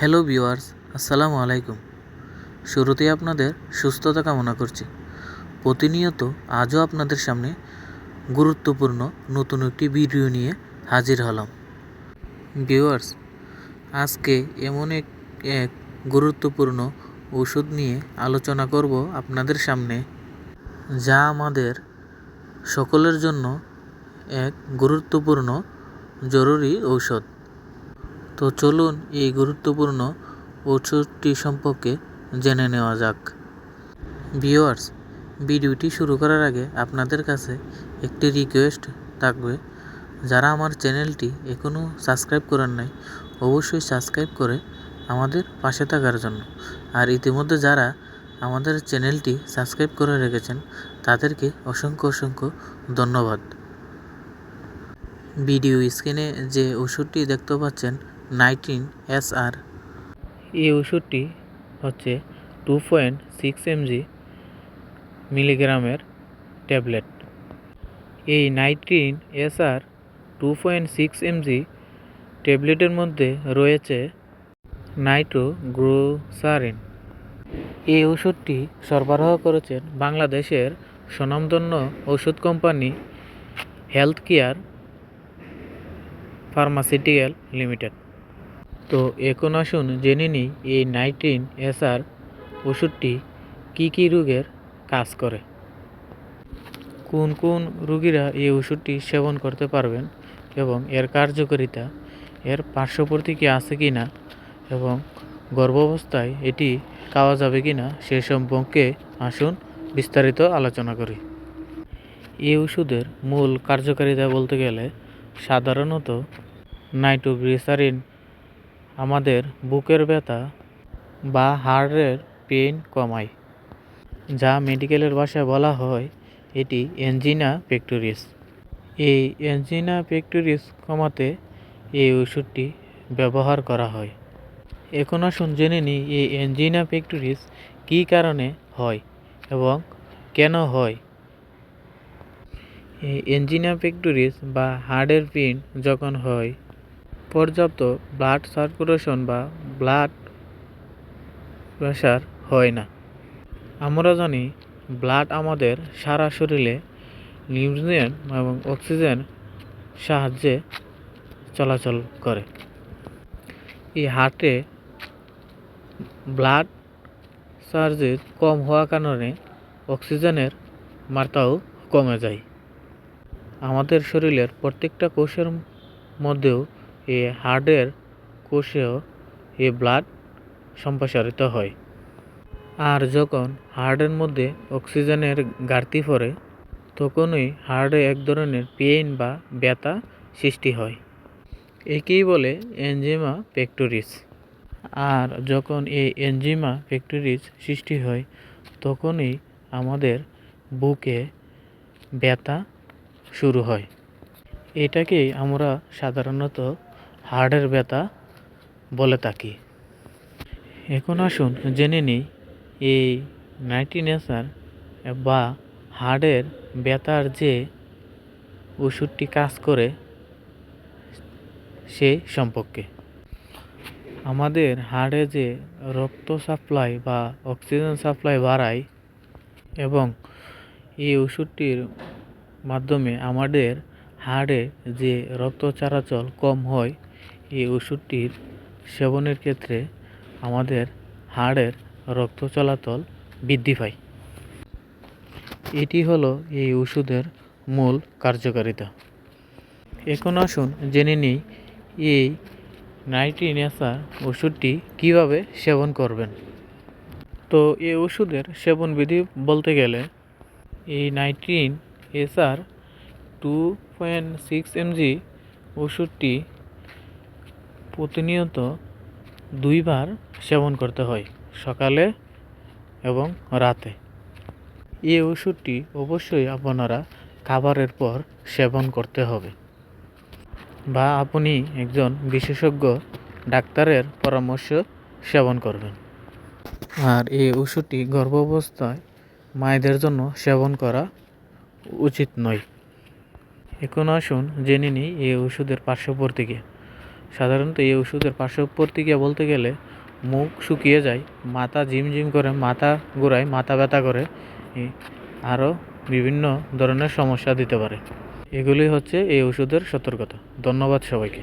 Hello viewers, আসসালামু আলাইকুম। শুরুতেই আপনাদের সুস্থতা কামনা করছি। প্রতিনিয়ত আজও আপনাদের সামনে গুরুত্বপূর্ণ নতুন একটি ভিডিও নিয়ে হাজির হলাম। ভিউয়ার্স, আজকে এমন এক এক গুরুত্বপূর্ণ ওষুধ নিয়ে আলোচনা করব আপনাদের সামনে, যা আমাদের সকলের জন্য এক গুরুত্বপূর্ণ জরুরি ঔষধ। তো চলুন এই গুরুত্বপূর্ণ ওষুধটি সম্পর্কে জেনে নেওয়া যাক। ভিওয়ার্স ভিডিওটি শুরু করার আগে আপনাদের কাছে একটি রিকোয়েস্ট থাকবে। যারা আমার চ্যানেলটি এখনও সাবস্ক্রাইব করেন নাই, অবশ্যই সাবস্ক্রাইব করে আমাদের পাশে থাকার জন্য। আর ইতিমধ্যে যারা আমাদের চ্যানেলটি সাবস্ক্রাইব করে রেখেছেন, তাদেরকে অসংখ্য অসংখ্য ধন্যবাদ। ভিডিও স্ক্রিনে যে ওষুধটি দেখতে পাচ্ছেন নাইনটিন এস আর এই ওষুধটি হচ্ছে টু পয়েন্ট সিক্স এমজি মিলিগ্রামের ট্যাবলেট। এই Nitrin S R two point six mg ট্যাবলেটের মধ্যে রয়েছে নাইট্রোগ্রোসারিন। এই ওষুধটি সরবরাহ করেছেন বাংলাদেশের স্বনামধন্য ওষুধ company health care pharmaceutical limited. তো এখন আসুন জেনে নিই এই নাইট্রিন এসআর ওষুধটি কী কী রোগের কাজ করে। কোন কোন রোগীরা এই ওষুধটি সেবন করতে পারবেন এবং এর কার্যকারিতা, এর পার্শ্ব প্রতিক্রিয়া আছে কি না এবং গর্ভাবস্থায় এটি খাওয়া যাবে কি না সে সম্পর্কে আসুন বিস্তারিত আলোচনা করি। এই ওষুধের মূল কার্যকারিতা বলতে গেলে সাধারণত নাইট্রোগ্লিসারিন আমাদের বুকের ব্যথা বা হাড়ের পেইন কমায়, যা মেডিকেলের ভাষায় বলা হয় এটি এনজিনা পেক্টোরিস এই এনজিনা পেক্টোরিস কমাতে এই ওষুধটি ব্যবহার করা হয়। এখন আসুন জেনে নিই এই এনজিনা পেক্টোরিস কী কারণে হয় এবং কেন হয়। এই এনজিনা পেক্টোরিস বা হার্টের পেইন যখন হয় পর্যাপ্ত ব্লাড সার্কুলেশন বা ব্লাড প্রেশার হয় না। আমরা জানি ব্লাড আমাদের সারা শরীরে নিউট্রিয়েন্ট এবং অক্সিজেন সাহায্যে চলাচল করে। এই হার্টে ব্লাড চার্জেস কম হওয়ার কারণে অক্সিজেনের মাত্রাও কমে যায়। আমাদের শরীরের প্রত্যেকটা কোষের মধ্যেও এই হার্টের কোষেও এ ব্লাড সম্প্রসারিত হয়। আর যখন হার্টের মধ্যে অক্সিজেনের ঘাটতি পড়ে, তখনই হার্টে এক ধরনের পেইন বা ব্যথা সৃষ্টি হয়। একেই বলে এনজিমা পেক্টোরিস আর যখন এই এনজিমা পেক্টোরিস সৃষ্টি হয়, তখনই আমাদের বুকে ব্যথা শুরু হয়। এটাকেই আমরা সাধারণত হার্টের ব্যথা বলে থাকি এখন আসুন জেনে নিই, এই নাইটিনেসার বা হার্টের ব্যথার যে ওষুধটি কাজ করে সে সম্পর্কে। আমাদের হাড়ে যে রক্ত সাপ্লাই বা অক্সিজেন সাপ্লাই বাড়ায় এবং এই ওষুধটির মাধ্যমে আমাদের হাড়ে যে রক্ত চলাচল কম হয় এই ওষুধটির সেবনের ক্ষেত্রে আমাদের হাড়ের রক্ত চলাচল বৃদ্ধি পায়। এটি হলো এই ওষুধের মূল কার্যকারিতা। এখন আসুন জেনে নিই এই নাইট্রিনেসা ওষুধটি কীভাবে সেবন করবেন। তো এই ওষুধের সেবন বিধি বলতে গেলে এই Nitrin SR two point six mg ওষুধটি প্রতিনিয়ত দুইবার সেবন করতে হয়, সকালে এবং রাতে। এই ওষুধটি অবশ্যই আপনারা খাবারের পর সেবন করতে হবে। বা আপনি একজন বিশেষজ্ঞ ডাক্তারের পরামর্শ সেবন করবেন। আর এই ওষুধটি গর্ভাবস্থায় মায়েদের জন্য সেবন করা উচিত নয়। এখন আসুন জেনে নিই এই ওষুধের পার্শ্ব প্রতিক্রিয়া সাধারণত এই ওষুধের পার্শ্ব প্রতিক্রিয়া বলতে গেলে মুখ শুকিয়ে যায়, মাথা ঝিমঝিম করে, মাথা ঘোরায় মাথা ব্যথা করে আরও বিভিন্ন ধরনের সমস্যা দিতে পারে। এগুলি হচ্ছে এই ওষুধের সতর্কতা। ধন্যবাদ সবাইকে।